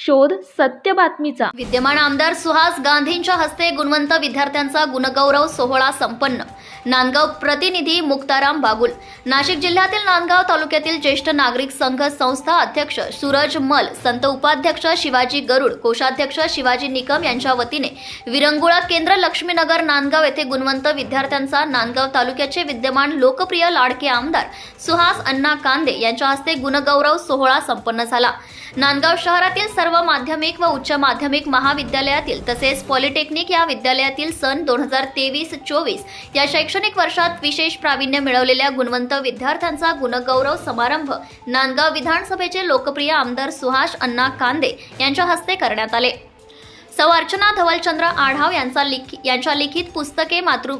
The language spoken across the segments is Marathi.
शोध सत्य बातमीचा. विद्यमान आमदार सुहास गांधींच्या हस्ते गुणवंत विद्यार्थ्यांचा गुणगौरव सोहळा संपन्न. नांदगाव प्रतिनिधी मुक्ताराम बागुल. नाशिक जिल्ह्यातील नांदगाव तालुक्यातील ज्येष्ठ नागरिक संघ संस्था अध्यक्ष सूरज मल संत उपाध्यक्ष शिवाजी गरुड कोषाध्यक्ष शिवाजी निकम यांच्या वतीने विरंगुळा केंद्र लक्ष्मीनगर नांदगाव येथे गुणवंत विद्यार्थ्यांचा नांदगाव तालुक्याचे विद्यमान लोकप्रिय लाडके आमदार सुहास अण्णा कांदे यांच्या हस्ते गुणगौरव सोहळा संपन्न झाला. नांदगाव शहरातील सर्व माध्यमिक व उच्च माध्यमिक महाविद्यालयातील तसेच पॉलिटेक्निक या विद्यालयातील सन दोन हजार तेवीस चोवीस या शैक्षणिक वर्षात विशेष प्रावीण्य मिळवलेल्या गुणवंत विद्यार्थ्यांचा गुणगौरव समारंभ नांदगाव विधानसभेचे लोकप्रिय आमदार सुहास अण्णा कांदे यांच्या हस्ते करण्यात आले. सौ अर्चना धवलचंद्र आढाव यांचा लिखी यांच्या लिखित पुस्तके मातृ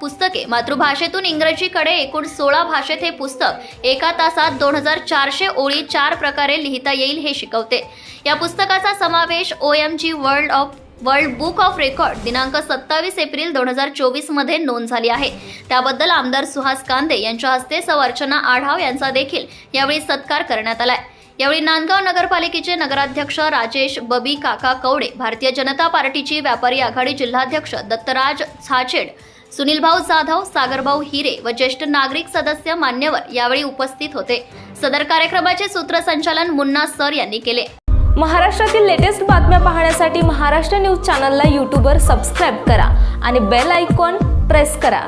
पुस्तके. मातृभाषेतून इंग्रजीकडे एकूण सोळा भाषेत हे पुस्तक एका तासात दोन हजार चारशे ओळी चार प्रकारे लिहिता येईल हे शिकवते. या पुस्तकाचा समावेश O M G world of world book of record दिनांक सत्तावीस एप्रिल दोन हजार चोवीसमध्ये नोंद झाली आहे. त्याबद्दल आमदार सुहास कांदे यांच्या हस्ते सवर्चना आढाव यांचा देखील यावेळी सत्कार करण्यात आलाय. यावेळी नांदगाव नगरपालिकेचे नगराध्यक्ष राजेश बबी काका कवडे भारतीय जनता पार्टीची व्यापारी आघाडी जिल्हाध्यक्ष दत्तराज छाचेड सुनीलभाऊ जाधव सागरभाऊ हिरे व ज्येष्ठ नागरिक सदस्य मान्यवर यावेळी उपस्थित होते. सदर कार्यक्रमाचे सूत्रसंचालन मुन्ना सर यांनी केले. महाराष्ट्रातील लेटेस्ट बातम्या पाहण्यासाठी महाराष्ट्र न्यूज चॅनलला यूट्यूबवर सबस्क्राईब करा आणि बेल आयकॉन प्रेस करा.